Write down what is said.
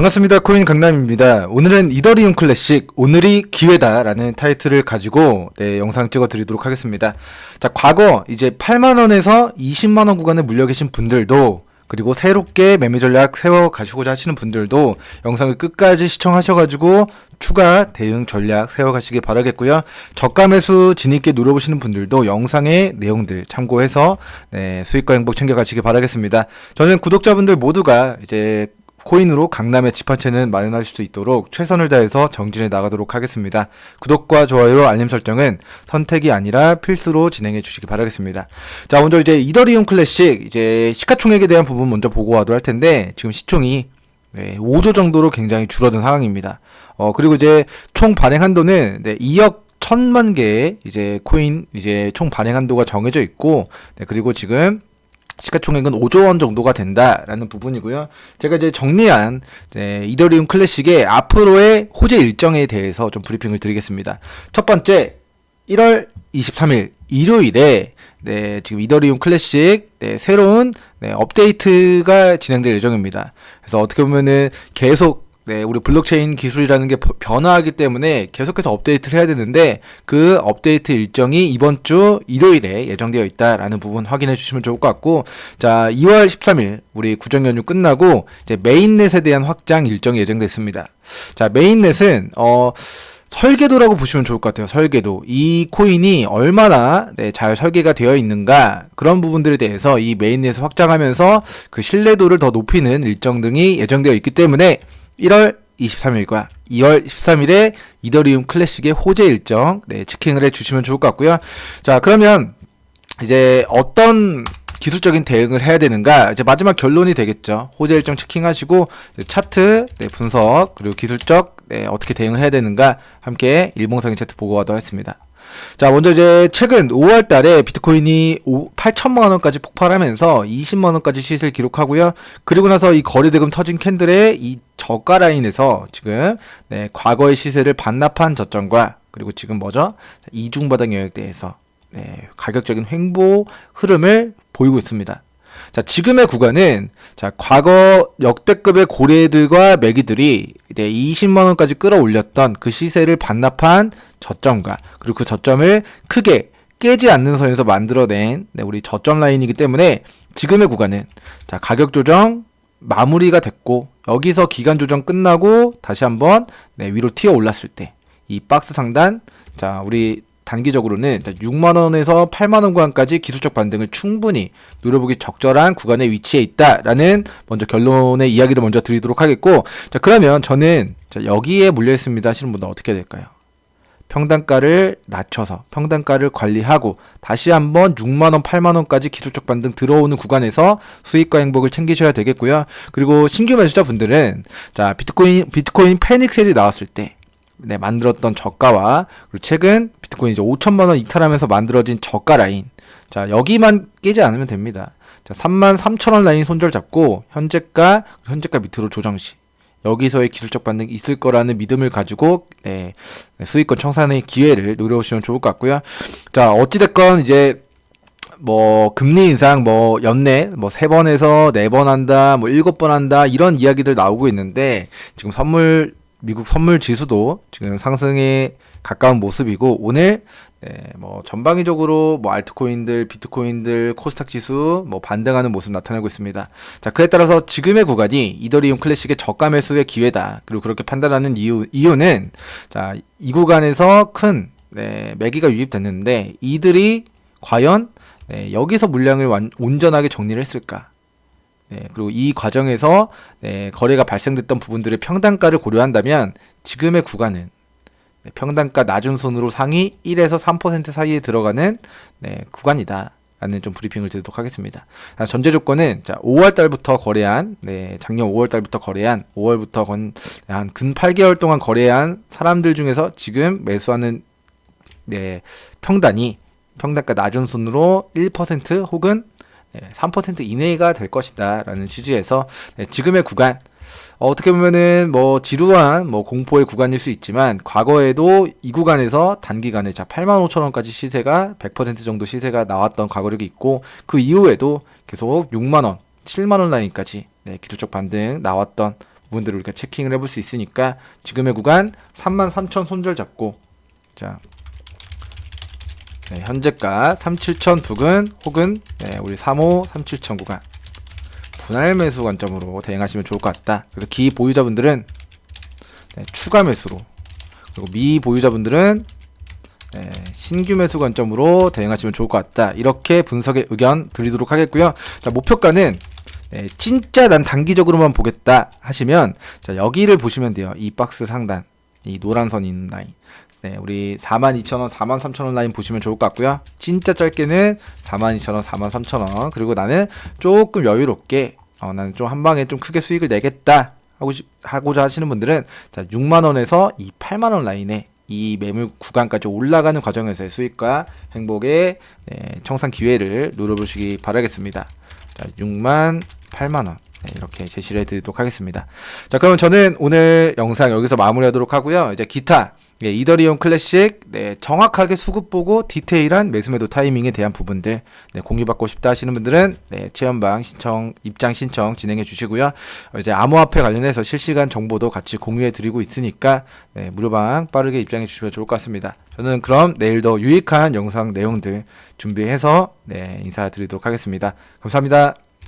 반갑습니다. 코인 강남입니다. 오늘은 이더리움 클래식 오늘이 기회다라는 타이틀을 가지고 네, 영상 찍어 드리도록 하겠습니다. 자, 과거 이제 8만 원에서 20만 원 구간에 물려 계신 분들도 그리고 새롭게 매매 전략 세워 가시고자 하시는 분들도 영상을 끝까지 시청하셔 가지고 추가 대응 전략 세워 가시길 바라겠고요. 저가 매수 진입게 누려보시는 분들도 영상의 내용들 참고해서 네, 수익과 행복 챙겨 가시길 바라겠습니다. 저는 구독자분들 모두가 이제 코인으로 강남의 집 한 채는 마련할 수 있도록 최선을 다해서 정진해 나가도록 하겠습니다. 구독과 좋아요, 알림 설정은 선택이 아니라 필수로 진행해 주시기 바라겠습니다. 자, 먼저 이제 이더리움 클래식 이제 시가총액에 대한 부분 먼저 보고하도록 할 텐데 지금 시총이 네, 5조 정도로 굉장히 줄어든 상황입니다. 어, 그리고 이제 총 발행 한도는 네, 2억 천만 개의 이제 코인 이제 총 발행 한도가 정해져 있고 네, 그리고 지금 시가총액은 5조 원 정도가 된다라는 부분이고요. 제가 이제 정리한 이제 이더리움 클래식의 앞으로의 호재 일정에 대해서 좀 브리핑을 드리겠습니다. 첫 번째 1월 23일 일요일에 네, 지금 이더리움 클래식 네, 새로운 네, 업데이트가 진행될 예정입니다. 그래서 어떻게 보면은 계속 네, 우리 블록체인 기술이라는 게 변화하기 때문에 계속해서 업데이트를 해야 되는데 그 업데이트 일정이 이번 주 일요일에 예정되어 있다라는 부분 확인해 주시면 좋을 것 같고 자, 2월 13일 우리 구정 연휴 끝나고 이제 메인넷에 대한 확장 일정이 예정됐습니다. 자, 메인넷은 어 설계도라고 보시면 좋을 것 같아요. 설계도. 이 코인이 얼마나 네, 잘 설계가 되어 있는가 그런 부분들에 대해서 이 메인넷을 확장하면서 그 신뢰도를 더 높이는 일정 등이 예정되어 있기 때문에 1월 23일과 2월 13일에 이더리움 클래식의 호재 일정 네, 체킹을 해 주시면 좋을 것 같고요. 자, 그러면 이제 어떤 기술적인 대응을 해야 되는가 이제 마지막 결론이 되겠죠. 호재 일정 체킹하시고 차트 네, 분석 그리고 기술적 네, 어떻게 대응을 해야 되는가 함께 일봉상인 차트 보고 하도록 하겠습니다. 자, 먼저 이제 최근 5월 달에 비트코인이 8천만 원까지 폭발하면서 20만 원까지 시세를 기록하고요. 그리고 나서 이 거래대금 터진 캔들의 이 저가 라인에서 지금 네, 과거의 시세를 반납한 저점과 그리고 지금 뭐죠? 이중 바닥 영역대에서 네, 가격적인 횡보 흐름을 보이고 있습니다. 자, 지금의 구간은 자, 과거 역대급의 고래들과 매기들이 이제 20만 원까지 끌어올렸던 그 시세를 반납한 저점과 그리고 그 저점을 크게 깨지 않는 선에서 만들어낸 네, 우리 저점 라인이기 때문에 지금의 구간은 자, 가격 조정 마무리가 됐고 여기서 기간 조정 끝나고 다시 한번 네, 위로 튀어 올랐을 때 이 박스 상단 자, 우리 단기적으로는 6만 원에서 8만 원 구간까지 기술적 반등을 충분히 노려보기 적절한 구간에 위치해 있다라는 먼저 결론의 이야기를 먼저 드리도록 하겠고 자 그러면 저는 자, 여기에 물려 있습니다 하시는 분들 어떻게 될까요? 평단가를 낮춰서 평단가를 관리하고 다시 한번 6만원, 8만원까지 기술적 반등 들어오는 구간에서 수익과 행복을 챙기셔야 되겠고요. 그리고 신규 매수자 분들은 자 비트코인 비트코인 패닉 셀이 나왔을 때 네, 만들었던 저가와 그리고 최근 비트코인 이제 5천만 원 이탈하면서 만들어진 저가 라인. 자, 여기만 깨지 않으면 됩니다. 자, 3만 3천 원 라인 손절 잡고 현재가 현재가 밑으로 조정 시 여기서의 기술적 반등이 있을 거라는 믿음을 가지고 네, 수익권 청산의 기회를 노려보시면 좋을 것 같고요. 자, 어찌 됐건 이제 뭐 금리 인상 뭐 연내 뭐 세 번에서 네 번 한다 뭐 일곱 번 한다 이런 이야기들 나오고 있는데 지금 선물 미국 선물 지수도 지금 상승에 가까운 모습이고 오늘 네, 뭐 전방위적으로 뭐 알트코인들, 비트코인들, 코스닥 지수 뭐 반등하는 모습 나타나고 있습니다. 자, 그에 따라서 지금의 구간이 이더리움 클래식의 저가 매수의 기회다. 그리고 그렇게 판단하는 이유 이유는 자, 이 구간에서 큰 네, 매기가 유입됐는데 이들이 과연 네, 여기서 물량을 완, 온전하게 정리를 했을까? 네, 그리고 이 과정에서 네, 거래가 발생됐던 부분들의 평단가를 고려한다면 지금의 구간은 네, 평단가 낮은 순으로 상위 1에서 3% 사이에 들어가는 네, 구간이다. 라는 좀 브리핑을 드리도록 하겠습니다. 자, 전제 조건은 자, 5월 달부터 거래한 네, 작년 5월 달부터 거래한 5월부터 건한근 8개월 동안 거래한 사람들 중에서 지금 매수하는 네, 평단이 평단가 낮은 순으로 1% 혹은 3% 이내가 될 것이다 라는 취지에서 네, 지금의 구간 어, 떻게 보면은 뭐 지루한 뭐 공포의 구간일 수 있지만 과거에도 이 구간에서 단기간에 자 8만 5천 원까지 시세가 100% 정도 시세가 나왔던 과거력이 있고 그 이후에도 계속 6만 원, 7만 원 라인까지 네, 기술적 반등 나왔던 부분들을 우리가 체킹을 해볼 수 있으니까 지금의 구간 33,000 손절 잡고 자 네, 현재가 37,000 부근 혹은 네, 우리 3호 37,000 구간 분할 매수 관점으로 대응하시면 좋을 것 같다. 그래서 기 보유자분들은 네, 추가 매수로 그리고 미 보유자분들은 네, 신규 매수 관점으로 대응하시면 좋을 것 같다. 이렇게 분석의 의견 드리도록 하겠고요. 자, 목표가는 네, 진짜 난 단기적으로만 보겠다 하시면 자, 여기를 보시면 돼요. 이 박스 상단. 이 노란 선 있는 라인. 네, 우리 42,000원, 43,000원 라인 보시면 좋을 것 같고요. 진짜 짧게는 42,000원, 43,000원. 그리고 나는 조금 여유롭게 어, 나는 좀 한 방에 좀 크게 수익을 내겠다 하고 싶- 하고자 하시는 분들은 자, 6만 원에서 이 8만 원 라인에 이 매물 구간까지 올라가는 과정에서의 수익과 행복의 네, 청산 기회를 누려보시기 바라겠습니다. 자, 6만 8만 원. 네, 이렇게 제시를 해드리도록 하겠습니다. 자, 그럼 저는 오늘 영상 여기서 마무리하도록 하고요. 이제 기타 예, 이더리움 클래식 네, 정확하게 수급 보고 디테일한 매수매도 타이밍에 대한 부분들 네, 공유받고 싶다 하시는 분들은 네, 체험방 신청 입장 신청 진행해 주시고요. 어, 이제 암호화폐 관련해서 실시간 정보도 같이 공유해 드리고 있으니까 네, 무료방 빠르게 입장해 주시면 좋을 것 같습니다. 저는 그럼 내일 더 유익한 영상 내용들 준비해서 네, 인사드리도록 하겠습니다. 감사합니다.